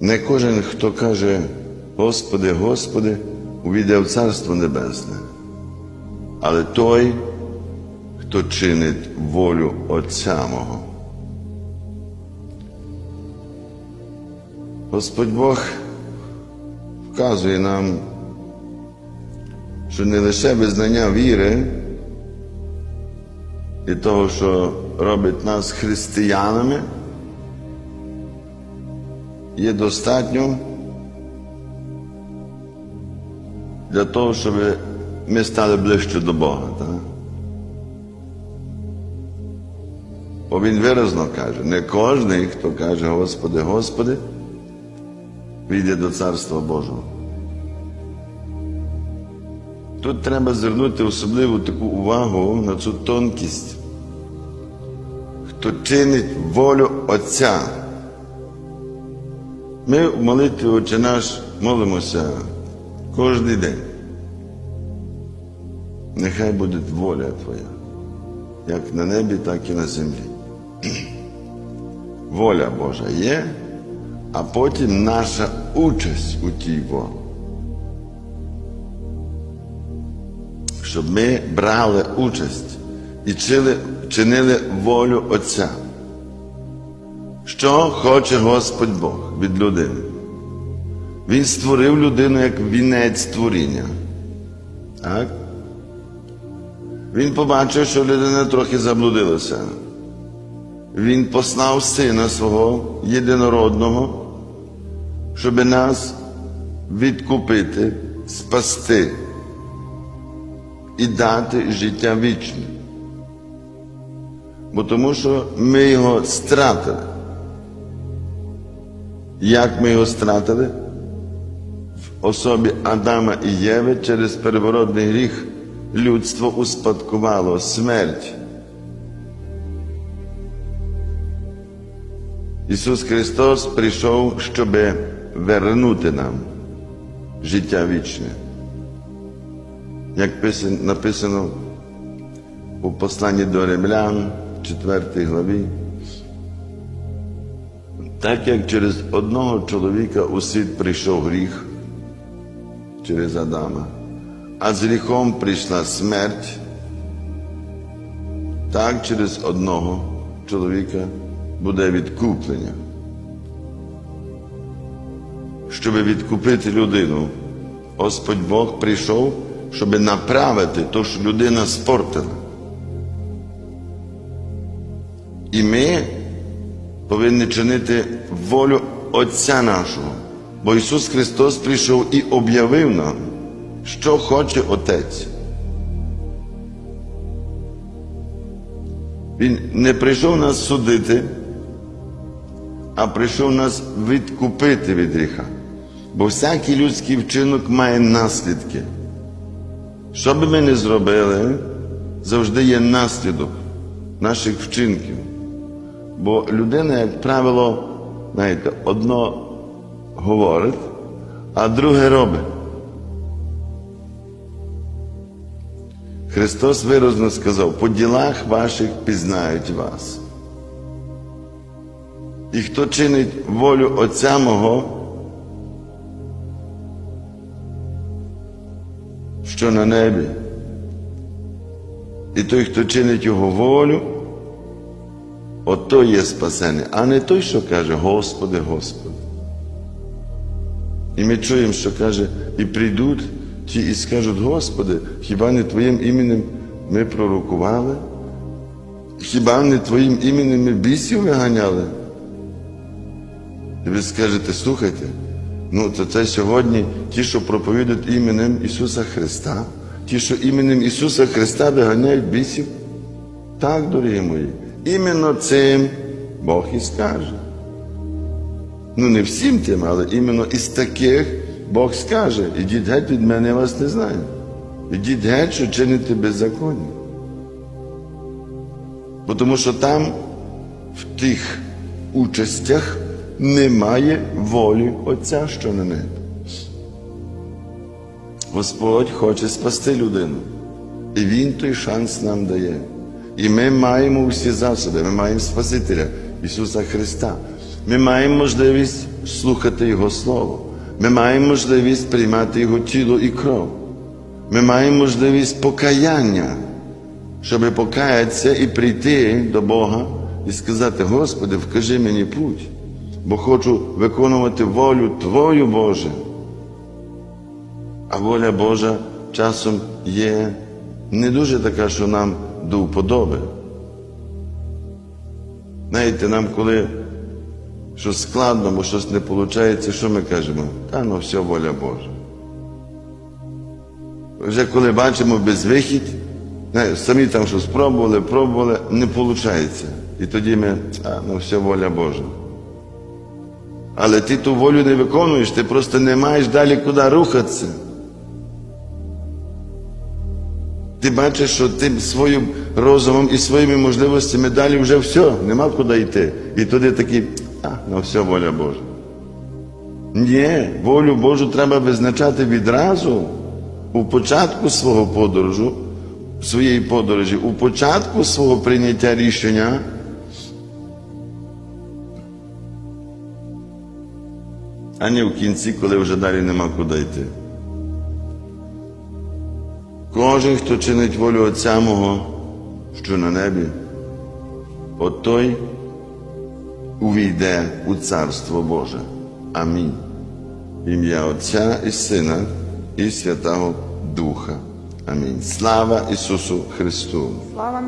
Не кожен, хто каже Господи, Господи, увійде в Царство Небесне, але той, хто чинить волю Отця мого. Господь Бог вказує нам, що не лише визнання віри і того, що робить нас християнами, є достатньо для того, щоб ми стали ближче до Бога. Так? Бо він виразно каже, не кожний, хто каже Господи, Господи, війде до Царства Божого. Тут треба звернути особливу таку увагу на цю тонкість, хто чинить волю Отця. Ми в молитві Отче наш молимося кожен день. Нехай буде воля Твоя, як на небі, так і на землі. Воля Божа є, а потім наша участь у тій волі. Щоб ми брали участь і чинили волю Отця. Що хоче Господь Бог від людини? Він створив людину як вінець творіння. Так? Він побачив, що людина трохи заблудилася. Він послав сина свого єдинородного, щоб нас відкупити, спасти і дати життя вічне. Бо тому що ми його стратили. Як ми його стратили? В особі Адама і Єви через переворотний гріх людство успадкувало смерть. Ісус Христос прийшов, щоб вернути нам життя вічне. Як написано у посланні до римлян, 4 главі, так як через одного чоловіка у світ прийшов гріх через Адама, а з гріхом прийшла смерть, так через одного чоловіка буде відкуплення. Щоб відкупити людину, Господь Бог прийшов, щоб направити те, що людина спортила. І ми повинні чинити волю Отця нашого. Бо Ісус Христос прийшов і об'явив нам, що хоче Отець. Він не прийшов нас судити, а прийшов нас відкупити від гріха. Бо всякий людський вчинок має наслідки. Що би ми не зробили, завжди є наслідок наших вчинків. Бо людина, як правило, знаєте, одно говорить, а друге робить. Христос виразно сказав, по ділах ваших пізнають вас. І хто чинить волю Отця мого, що на небі, і той, хто чинить його волю, ото є спасений, а не той, що каже, Господи, Господи. І ми чуємо, що каже, і прийдуть ті і скажуть, Господи, хіба не Твоїм іменем ми пророкували? Хіба не Твоїм іменем ми бісів виганяли? І ви скажете, слухайте, ну то це сьогодні ті, що проповідують іменем Ісуса Христа, ті, що іменем Ісуса Христа виганяють бісів. Так, дорогі мої, іменно цим Бог і скаже. Ну, не всім тим, але іменно із таких Бог скаже, ідіть геть від мене, я вас не знаю. Ідіть геть, що чините беззаконня. Тому що там, в тих участях, немає волі Отця, що на небі. Господь хоче спасти людину. І Він той шанс нам дає. І ми маємо всі засоби, ми маємо Спасителя Ісуса Христа. Ми маємо можливість слухати Його Слово. Ми маємо можливість приймати Його тіло і кров. Ми маємо можливість покаяння, щоб покаятися і прийти до Бога і сказати: Господи, вкажи мені путь, бо хочу виконувати волю Твою Боже. А воля Божа часом є не дуже така, що нам до вподоби. Знаєте, нам коли щось складно, бо щось не виходить, що ми кажемо? Та ну все воля Божа. Вже коли бачимо безвихідь, самі там щось пробували, пробували, не виходить. І тоді ми, а ну все воля Божа. Але ти ту волю не виконуєш, ти просто не маєш далі куди рухатися. Ти бачиш, що ти своїм розумом і своїми можливостями далі вже все, нема куди йти. І тоді такий, а, ну все воля Божа. Ні, волю Божу треба визначати відразу у початку свого подорожу, своєї подорожі, у початку свого прийняття рішення. А не в кінці, коли вже далі нема куди йти. Кожен, хто чинить волю Отця мого, що на небі, от той увійде у Царство Боже. Амінь. В Ім'я Отця і Сина і Святого Духа. Амінь. Слава Ісусу Христу! Слава